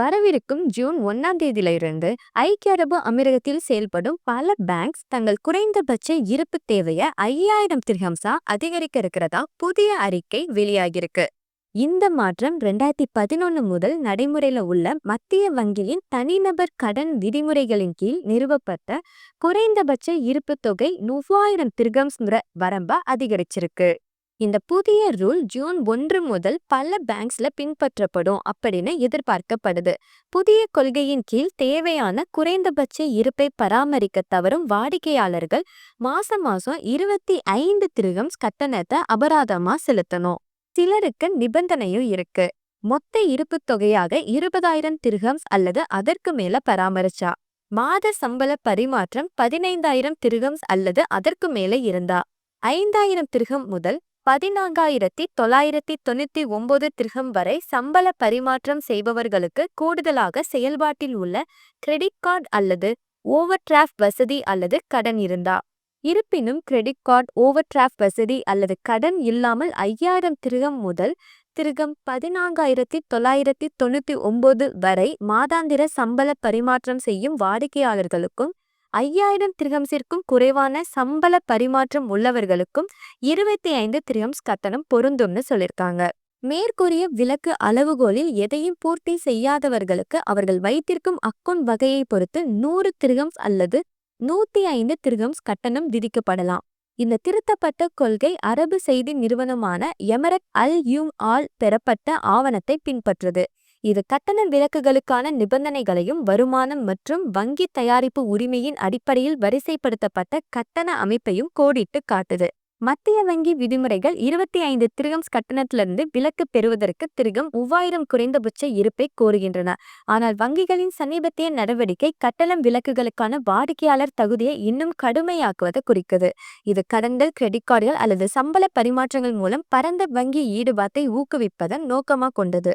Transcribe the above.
வரவிருக்கும் ஜூன் ஒன்னாம் தேதியிலிருந்து ஐக்கிய அரபு அமீரகத்தில் செயல்படும் பல பேங்க்ஸ் தங்கள் குறைந்தபட்ச இருப்பு தேவையை ஐயாயிரம் திர்ஹம்ஸா அதிகரிக்க இருக்கிறதா புதிய அறிக்கை வெளியாகியிருக்கு. இந்த மாற்றம் ரெண்டாயிரத்தி பதினொன்னு முதல் நடைமுறையில உள்ள மத்திய வங்கியின் தனிநபர் கடன் விதிமுறைகளின் கீழ் நிறுவப்பட்ட குறைந்தபட்ச இருப்பு தொகை மூவாயிரம் திர்கம்ஸ்ங்கிற வரம்பா அதிகரிச்சிருக்கு. இந்த புதிய ரூல் ஜூன் ஒன்று முதல் பல பேங்க்ஸ்ல பின்பற்றப்படும் அப்படின்னு எதிர்பார்க்கப்படுது. புதிய கொள்கையின் கீழ் தேவையான குறைந்தபட்ச இருப்பை பராமரிக்க தவறும் வாடிக்கையாளர்கள் மாசம் மாசம் இருபத்தி ஐந்து திருகம்ஸ் கட்டணத்தை அபராதமா செலுத்தணும். சிலருக்கு நிபந்தனையும் இருக்கு. மொத்த இருப்பு தொகையாக இருபதாயிரம் திருகம்ஸ் அல்லது அதற்கு மேல பராமரிச்சா. மாத சம்பள பரிமாற்றம் பதினைந்தாயிரம் திருகம்ஸ் அல்லது அதற்கு மேல இருந்தா. ஐந்தாயிரம் திருகம் முதல் பதினான்காயிரத்தி தொள்ளாயிரத்தி தொண்ணூத்தி ஒன்பது திருகம் வரை சம்பள பரிமாற்றம் செய்பவர்களுக்கு கூடுதலாக செயல்பாட்டில் உள்ள கிரெடிட் கார்டு அல்லது ஓவர் டிராஃப்ட் வசதி அல்லது கடன் இருந்தா. இருப்பினும் கிரெடிட் கார்டு ஓவர் டிராஃப்ட் வசதி அல்லது கடன் இல்லாமல் ஐயாயிரம் திருகம் முதல் திருகம் பதினான்காயிரத்தி தொள்ளாயிரத்தி தொண்ணூத்தி ஒன்பது வரை மாதாந்திர சம்பள பரிமாற்றம் செய்யும் வாடிக்கையாளர்களுக்கும் ஐயாயிரம் திரகம்ஸிற்கும் குறைவான சம்பள பரிமாற்றம் உள்ளவர்களுக்கும் இருபத்தி ஐந்து திரிகம்ஸ் கட்டணம் பொருந்தும்னு சொல்லியிருக்காங்க மேற்கூறிய விலக்கு அளவுகோலில் எதையும் பூர்த்தி செய்யாதவர்களுக்கு அவர்கள் வைத்திருக்கும் அக்கௌண்ட் வகையை பொறுத்து நூறு திரிகம்ஸ் அல்லது நூத்தி ஐந்து திரிகம்ஸ் கட்டணம் விதிக்கப்படலாம். இந்த திருத்தப்பட்ட கொள்கை அரபு செய்தி நிறுவனமான எமரட் அல் யூம் ஆல் பெறப்பட்ட ஆவணத்தை பின்பற்றுது. இது கட்டண விலக்குகளுக்கான நிபந்தனைகளையும் வருமானம் மற்றும் வங்கி தயாரிப்பு உரிமையின் அடிப்படையில் வரிசைப்படுத்தப்பட்ட கட்டண அமைப்பையும் கோடிட்டு காட்டுது. மத்திய வங்கி விதிமுறைகள் இருபத்தி ஐந்து திருகம்ஸ் கட்டணத்திலிருந்து விலக்கு பெறுவதற்கு திருகம் மூவாயிரம் குறைந்தபட்ச இருப்பை கோருகின்றன. ஆனால் வங்கிகளின் சமீபத்திய நடவடிக்கை கட்டணம் விலக்குகளுக்கான வாடிக்கையாளர் தகுதியை இன்னும் கடுமையாக்குவதை குறிக்குது. இது கடன்கள் கிரெடிட் கார்டுகள் அல்லது சம்பள பரிமாற்றங்கள் மூலம் பரந்த வங்கி ஈடுபாட்டை ஊக்குவிப்பதன் நோக்கமாக கொண்டது.